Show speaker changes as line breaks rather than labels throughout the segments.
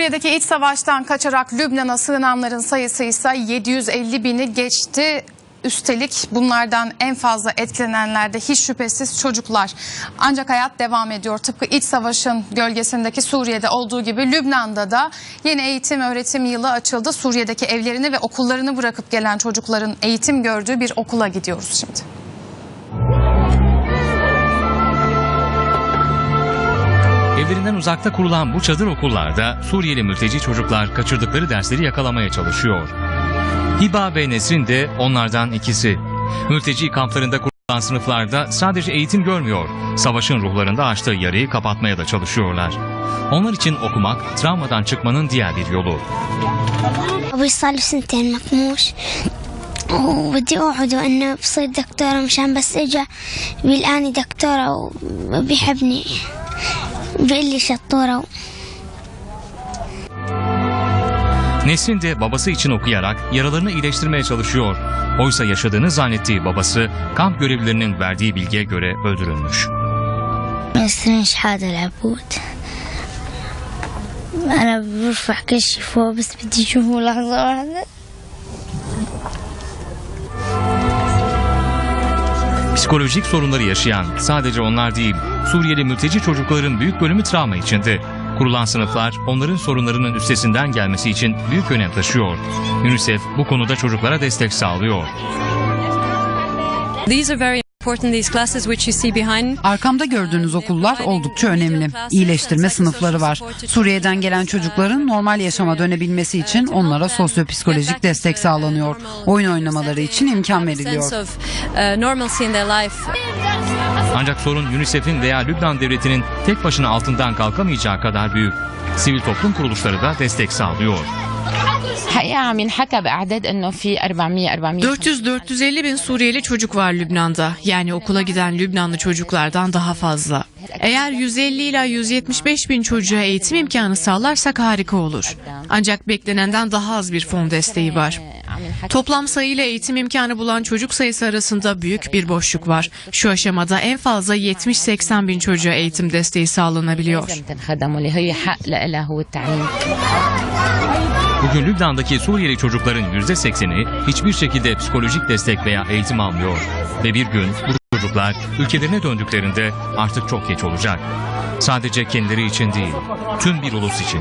Suriye'deki iç savaştan kaçarak Lübnan'a sığınanların sayısı ise 750 bini geçti. Üstelik bunlardan en fazla etkilenenler de hiç şüphesiz çocuklar. Ancak hayat devam ediyor. Tıpkı iç savaşın gölgesindeki Suriye'de olduğu gibi Lübnan'da da yeni eğitim öğretim yılı açıldı. Suriye'deki evlerini ve okullarını bırakıp gelen çocukların eğitim gördüğü bir okula gidiyoruz şimdi.
Evlerinden uzakta kurulan bu çadır okullarda Suriyeli mülteci çocuklar kaçırdıkları dersleri yakalamaya çalışıyor. Hiba ve Nesrin de onlardan ikisi. Mülteci kamplarında kurulan sınıflarda sadece eğitim görmüyor, savaşın ruhlarında açtığı yarayı kapatmaya da çalışıyorlar. Onlar için okumak, travmadan çıkmanın diğer bir yolu.
أبوي صار له سنتين مفموش وبدي أوعده إنه بصير دكتورة مشان بس إجا بالآني دكتورة وبيحبني بيقول لي شطورة
Nesrin de babası için okuyarak yaralarını iyileştirmeye çalışıyor. Oysa yaşadığını zannettiği babası kamp görevlilerinin verdiği bilgiye göre öldürülmüş.
نسرين شحادة العبود أنا برفع كشي فوق بس بدي أشوفه لحظة واحدة
Psikolojik sorunları yaşayan sadece onlar değil, Suriyeli mülteci çocukların büyük bölümü travma içinde. Kurulan sınıflar onların sorunlarının üstesinden gelmesi için büyük önem taşıyor. UNICEF bu konuda çocuklara destek sağlıyor.
These are very.
Arkamda gördüğünüz okullar oldukça önemli. İyileştirme sınıfları var. Suriye'den gelen çocukların normal yaşama dönebilmesi için onlara sosyopsikolojik destek sağlanıyor. Oyun oynamaları için imkan veriliyor.
Ancak sorun UNICEF'in veya Lübnan devletinin tek başına altından kalkamayacağı kadar büyük. Sivil toplum kuruluşları da destek sağlıyor.
400-450 bin Suriyeli çocuk var Lübnan'da. Yani okula giden Lübnanlı çocuklardan daha fazla. Eğer 150 ila 175 bin çocuğa eğitim imkanı sağlarsak harika olur. Ancak beklenenden daha az bir fon desteği var. Toplam sayı ile eğitim imkanı bulan çocuk sayısı arasında büyük bir boşluk var. Şu aşamada en fazla 70-80 bin çocuğa eğitim desteği sağlanabiliyor.
Bugün Lübnan'daki Suriyeli çocukların %80'i hiçbir şekilde psikolojik destek veya eğitim almıyor. Ve bir gün bu çocuklar ülkelerine döndüklerinde artık çok geç olacak. Sadece kendileri için değil, tüm bir ulus için.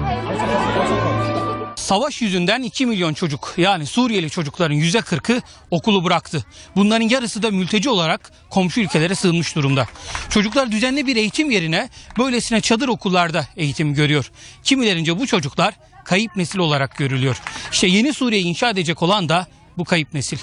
Savaş yüzünden 2 milyon çocuk yani Suriyeli çocukların %40'ı okulu bıraktı. Bunların yarısı da mülteci olarak komşu ülkelere sığınmış durumda. Çocuklar düzenli bir eğitim yerine böylesine çadır okullarda eğitim görüyor. Kimilerince bu çocuklar kayıp nesil olarak görülüyor. İşte yeni Suriye'yi inşa edecek olan da bu kayıp nesil.